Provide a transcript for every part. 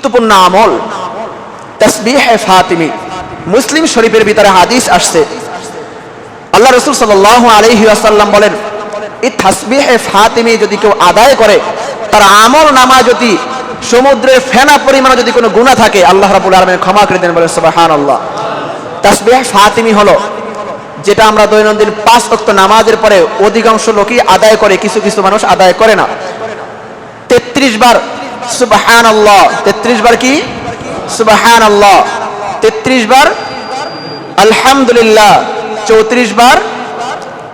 গুরুত্বপূর্ণ আমল। ফাতিমি। মুসলিম শরীফের ভিতরে হাদিস আসছে। আল্লাহ রসুল সাল আলহি আসাল্লাম বলেন, এই ফাতিমি যদি কেউ আদায় করে, তার আমল নামা যদি সমুদ্রের ফেনা যদি কোনো গুণা থাকে, আল্লাহ রাবুল আলমের ক্ষমা করে দেন সুবাহান আল্লাহ ফাতিমি হলো, যেটা আমরা দৈনন্দিন পাঁচ অক্ত নামাজের পরে অধিকাংশ লোকই আদায় করে, কিছু কিছু মানুষ আদায় করে না। তেত্রিশ বার সুবাহান আল্লাহ তেত্রিশ বার কি? সুবাহান আল্লাহ তেত্রিশ বার আলহামদুলিল্লাহ। চৌত্রিশ বার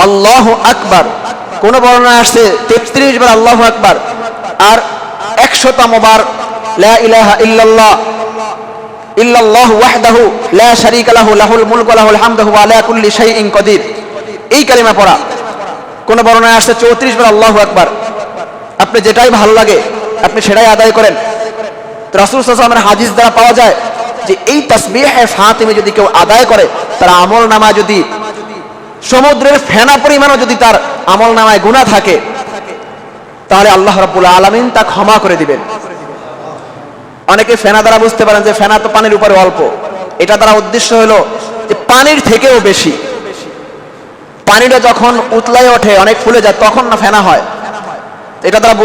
আল্লাহ আকবার। কোন বর্ণনা আসছে তেত্রিশ বার আল্লাহ আকবার। আর একশোতম বার লা ইলাহা ইল্লাল্লাহ। ইল্লাল্লাহু ওয়াহদাহু লা শারীকা লাহু, লাহুল মুলকু লাহুল হামদু ওয়া আলা কুল্লি শাইইন কাদির এই কালিমা পড়া। কোন বর্ণনায় আসছে 34 বার আল্লাহু আকবার। আপনি যেটাই ভালো লাগে আপনি সেটাই আদায় করেন। রাসূল সাল্লাল্লাহু হাদিস দ্বারা পাওয়া যায় যে এই তাসবিহ ফাতিমে যদি কেউ আদায় করে, তার আমল নামা যদি সমুদ্রের ফেনা পরিমাণও যদি তার আমল নামায় গুণা থাকে, তাহলে আল্লাহ রাব্বুল আলামিন তা ক্ষমা করে দিবেন। অনেকে ফেনা দ্বারা বুঝতে পারেন যে ফেনা তো পানির উপরে অল্প। এটা দ্বারা উদ্দেশ্য হলো যে পানির থেকেও বেশি। পানিটা যখন উতলায় ওঠে, অনেক ফুলে যায়, তখন না ফেনা হয়। এটা দ্বারা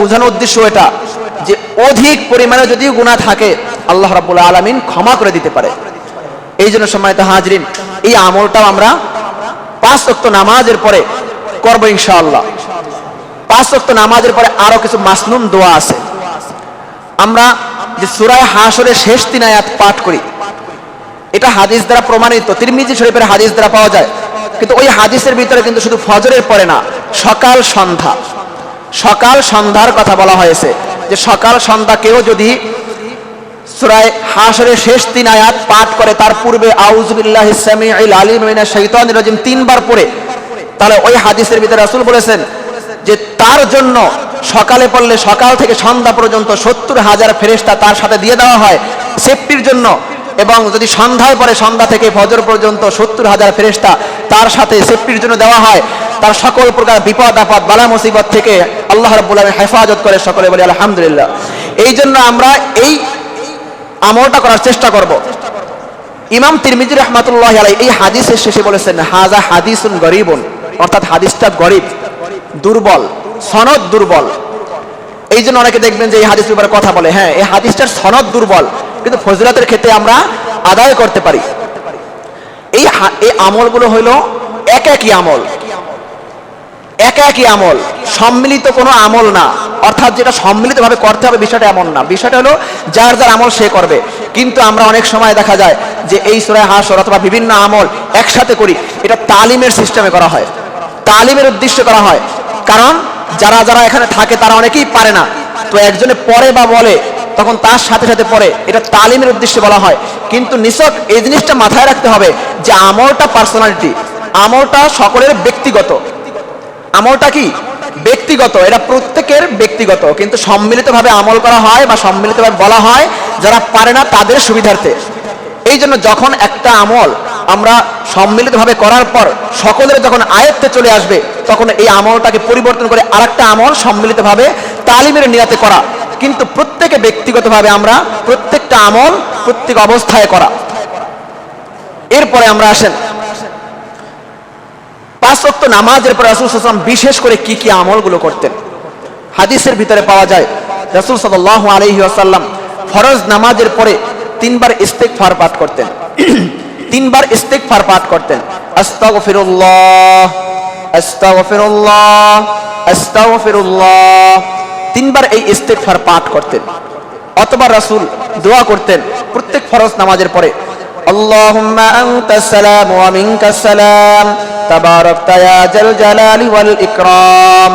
বোঝানোর উদ্দেশ্য এটা যে অধিক পরিমাণে যদি গুণা থাকে, আল্লাহ রাব্বুল আলামিন ক্ষমা করে দিতে পারে। এই জন্য সম্মানিত হাজরিন, এই আমলটাও আমরা পাঁচ ওয়াক্ত নামাজের পরে করব ইনশাআল্লাহ। পাঁচ ওয়াক্ত নামাজের পরে আরও কিছু মাসনুম দোয়া আছে। আমরা যে সুরায় হাসরের শেষ তিন আয়াত পাঠ করি, এটা হাদিস দ্বারা প্রমাণিত, তিরমিজি শরীফের হাদিস দ্বারা পাওয়া যায়। কিন্তু ওই হাদিসের ভিতরে কিন্তু শুধু ফজরের পরে না, সকাল সন্ধ্যা। সকাল সন্ধ্যার কথা বলা হয়েছে যে সকাল সন্ধ্যা কেউ যদি সুরায় হাসরের শেষ তিন আয়াত পাঠ করে, তার পূর্বে আউজবিল্লাহ মিনাশ শাইতানির রাজিম তিনবার পড়ে, তাহলে ওই হাদিসের ভিতরে রাসূল বলেছেন যে তার জন্য সকালে পড়লে সকাল থেকে সন্ধ্যা পর্যন্ত সত্তর হাজার ফেরেশতা তার সাথে দিয়ে দেওয়া হয় সেফটির জন্য এবং যদি সন্ধ্যায় পরে সন্ধ্যা থেকে ফজর পর্যন্ত সত্তর হাজার ফেরেশতা তার সাথে সেফটির জন্য দেওয়া হয়। তার সকল প্রকার বিপদ, আপদ, বালা, মুসিবত থেকে আল্লাহ রাব্বুল আলামিন হেফাজত করে সকলে বলি, আলহামদুলিল্লাহ। এই জন্য আমরা এই আমলটা করার চেষ্টা করব। ইমাম তিরমিজি রহমাতুল্লাহ আলাই এই হাদিসের শেষে বলেছেন হাজা হাদিসুন গরিবুন। অর্থাৎ হাদিসটা গরিব, দুর্বল, সনদ দুর্বল। এই জন্য অনেকে দেখবেন যে এই হাদিসের ব্যাপারে কথা বলে। হ্যাঁ এই হাদিসটার সনদ দুর্বল, কিন্তু ফজিলতের ক্ষেত্রে আমরা আদায় করতে পারি। এই এই আমলগুলো হইল এক একই আমল। এক একই আমল। সম্মিলিত কোনো আমল না। অর্থাৎ যেটা সম্মিলিতভাবে করতে হবে বিষয়টা এমন না। বিষয়টা হলো যার যার আমল সে করবে। কিন্তু আমরা অনেক সময় দেখা যায় যে এই সুরায় হাসর অথবা বিভিন্ন আমল একসাথে করি। এটা তালিমের সিস্টেমে করা হয়। তালিমের উদ্দেশ্যে করা হয়। কারণ যারা যারা এখানে থাকে তারা অনেকেই পারে না। তো একজনে পড়ে বা বলে তখন তার সাথে সাথে পড়ে এটা তালিমের উদ্দেশ্যে বলা হয়। কিন্তু নিছক এই জিনিসটা মাথায় রাখতে হবে যে আমলটা পার্সোনালিটি আমলটা সকলের ব্যক্তিগত। আমলটা কি? ব্যক্তিগত, এটা প্রত্যেকের ব্যক্তিগত। কিন্তু সম্মিলিতভাবে আমল করা হয় বা সম্মিলিতভাবে বলা হয়, যারা পারে না তাদের সুবিধার্থে। এই জন্য যখন একটা আমল আমরা সম্মিলিতভাবে করার পর সকলের যখন আয়ত্তে চলে আসবে, তখন এই আমলটাকে পরিবর্তন করে আরেকটা আমল সম্মিলিতভাবে তালিমের নিয়াতে করা। কিন্তু প্রত্যেকে ব্যক্তিগতভাবে আমরা প্রত্যেকটা আমল প্রত্যেক অবস্থায় করা। এরপরে আমরা আসেন। পাঁচ ওয়াক্ত নামাজের পর রাসূল ওয়াসাল্লাম বিশেষ করে কি কি আমলগুলো করতেন। হাদিসের ভিতরে পাওয়া যায়, রাসূল সাল্লাল্লাহু আলাইহি ওয়াসাল্লাম ফরজ নামাজের পরে তিনবার ইস্তেক ফার পাঠ করতেন। তিনবার ইস্তেক ফার পাঠ করতেন। আস্তাগফিরুল্লাহ আস্তাগফিরুল্লাহ আস্তাগফিরুল্লাহ। তিনবার এই ইস্তেগফার পাঠ করতেন অথবা রাসূল দোয়া করতেন প্রত্যেক ফরজ নামাজের পরে اللهم أنت السلام ومنك السلام تباركت يا ذا الجلال والإكرام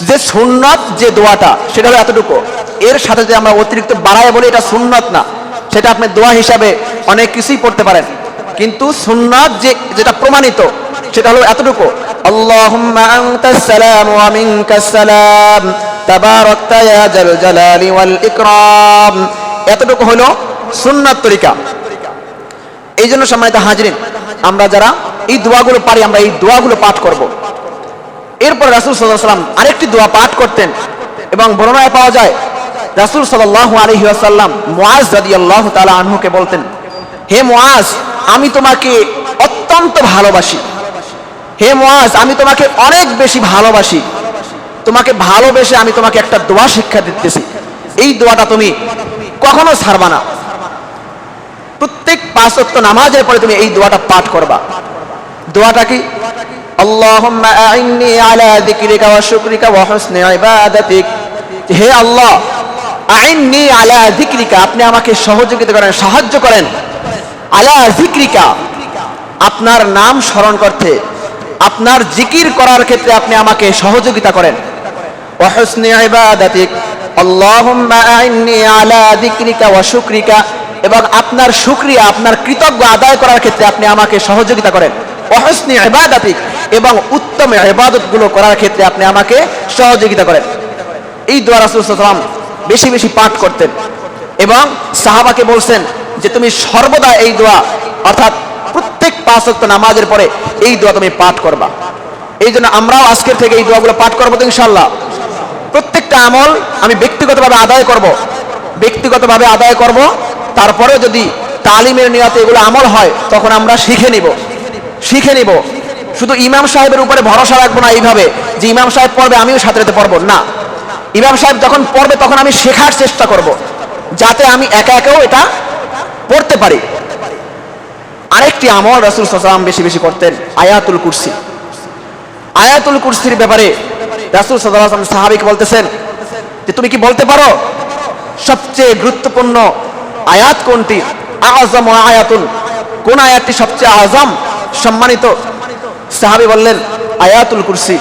যে সুন্নত যে দোয়াটা সেটা হলো এতটুকু এর সাথে যে আমরা অতিরিক্ত বাড়ায় বলি এটা সুন্নত না সেটা আপনি দোয়া হিসাবে অনেক কিছুই পড়তে পারেন কিন্তু সুন্নত যে যেটা প্রমাণিত সেটা হলো এতটুকু সালাম ওয়া মিনকাস সালাম তাবারাকতা ইয়া জাল জালালি ওয়াল ইকরাম এতটুকু হলো সুন্নাত তরিকা। এই জন্য সম্মানিত হাজরিন, আমরা যারা এই দোয়াগুলো পারি, আমরা এই দোয়াগুলো পাঠ করব। এরপর রাসুল সাল্লাহ আরেকটি দোয়া পাঠ করতেন এবং বর্ণনায় পাওয়া যায়, রাসূল সাল্লাল্লাহু আলাইহি ওয়াসাল্লাম মুআজ রাদিয়াল্লাহু তাআলা আনহুকে বলতেন, হে মুআজ, আমি তোমাকে অত্যন্ত ভালোবাসি। হে মুআজ আমি তোমাকে অনেক বেশি ভালোবাসি। তোমাকে ভালোবেসে আমি তোমাকে একটা দোয়া শিক্ষা দিতেছি। এই দোয়াটা তুমি কখনো ছাড়বা না। প্রত্যেক পাঁচ নামাজের পরে তুমি এই দোয়াটা পাঠ করবা। দোয়াটা কি? আল্লাহুম্মা আইন্নি আলা হে আল্লাহ, আইন্নি আলা যিকরিকা, আপনি আমাকে সহযোগিতা করেন, সাহায্য করেন। আলা যিকরিকা, আপনার নাম স্মরণ করতে। আপনার জিকির করার ক্ষেত্রে আপনি আমাকে সহযোগিতা করেন। ওয়া হুসনি ইবাদাতিক। আল্লাহুম্মা আইন্নি আলা যিকরিকা ওয়া শুকরিকা। এবং আপনার শুকরিয়া আপনার কৃতজ্ঞ আদায় করার ক্ষেত্রে আপনি আমাকে সহযোগিতা করেন। অহসনি ইবাদাতিক এবং উত্তম ইবাদতগুলো করার ক্ষেত্রে আপনি আমাকে সহযোগিতা করেন। এই দোয়া রাসূল সাল্লাল্লাহু আলাইহি ওয়াসাল্লাম বেশি বেশি পাঠ করতেন এবং সাহাবাকে বলছেন যে তুমি সর্বদা এই দোয়া অর্থাৎ প্রত্যেক পাঁচ নামাজের পরে এই দোয়া তুমি পাঠ করবা। এই জন্য আমরাও আজকের থেকে এই দোয়াগুলো পাঠ করব ইনশাল্লাহ প্রত্যেকটা আমল আমি ব্যক্তিগতভাবে আদায় করব। ব্যক্তিগতভাবে আদায় করব। তারপরে যদি তালিমের নিয়তে এগুলো আমল হয়, তখন আমরা শিখে নিব। শিখে নিব। শুধু ইমাম সাহেবের উপরে ভরসা রাখব না এইভাবে যে ইমাম সাহেব পড়বে আমিও সাথে পড়ব, না। ইমাম সাহেব যখন পড়বে তখন আমি শেখার চেষ্টা করব, যাতে আমি একা একাও এটা পড়তে পারি। আরেকটি আমল রাসুল সাল্লাম বেশি বেশি করতেন, আয়াতুল কুরসি। আয়াতুল কুরসির ব্যাপারে রাসুল সাল্লাম সাহাবিক বলতেছেন যে, তুমি কি বলতে পারো? সবচেয়ে গুরুত্বপূর্ণ আয়াত কোনটি? আজম আয়াতুন। কোন আয়াতটি সবচেয়ে আজম সম্মানিত সাহাবি বললেন, আয়াতুল কুরসি।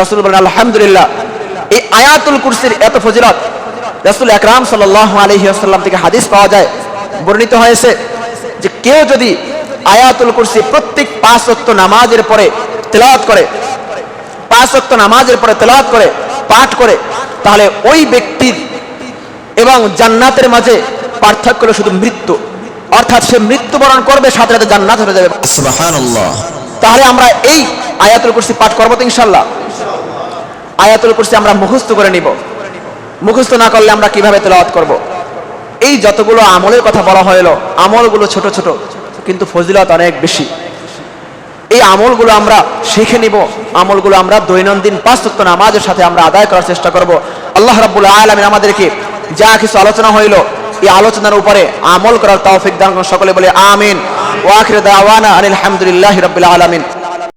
রাসুল বলেন আলহামদুলিল্লাহ। এই আয়াতুল কুরসির এত ফজিলত, রাসুল একরাম সাল্লাহ আলহি আসাল্লাম থেকে হাদিস পাওয়া যায়, বর্ণিত হয়েছে যে, কেউ যদি আয়াতুল কুরসি প্রত্যেক পাঁচ অক্ত নামাজের পরে তেলাওয়াত করে পাঁচ ওয়াক্ত নামাজের পরে তেলাওয়াত করে পাঠ করে তাহলে ওই ব্যক্তির এবং জান্নাতের মাঝে পার্থক্য হলো শুধু মৃত্যু। অর্থাৎ সে মৃত্যুবরণ করবে সাথে সাথে জান্নাত হয়ে যাবে। সুবহানাল্লাহ। তাহলে আমরা এই আয়াতুল কুরসি পাঠ করব তো ইনশাল্লাহ আয়াতুল কুরসি আমরা মুখস্থ করে নিব। মুখস্থ না করলে আমরা কীভাবে তেলাওয়াত করব? এই যতগুলো আমলের কথা বলা হলো আমলগুলো ছোট ছোট। কিন্তু ফজিলত অনেক বেশি। এই আমলগুলো আমরা শিখে নিব, আমলগুলো আমরা দৈনন্দিন পাঁচ নামাজের সাথে আমরা আদায় করার চেষ্টা করব। আল্লাহ রাবুল আলমিন আমাদেরকে যা কিছু আলোচনা হইল, এই আলোচনার উপরে আমল করার তৌফিক দান সকলে বলে আমিন। ওয়াখির দাওয়ানা আনিল হামদুলিল্লাহ রবিল আলামিন।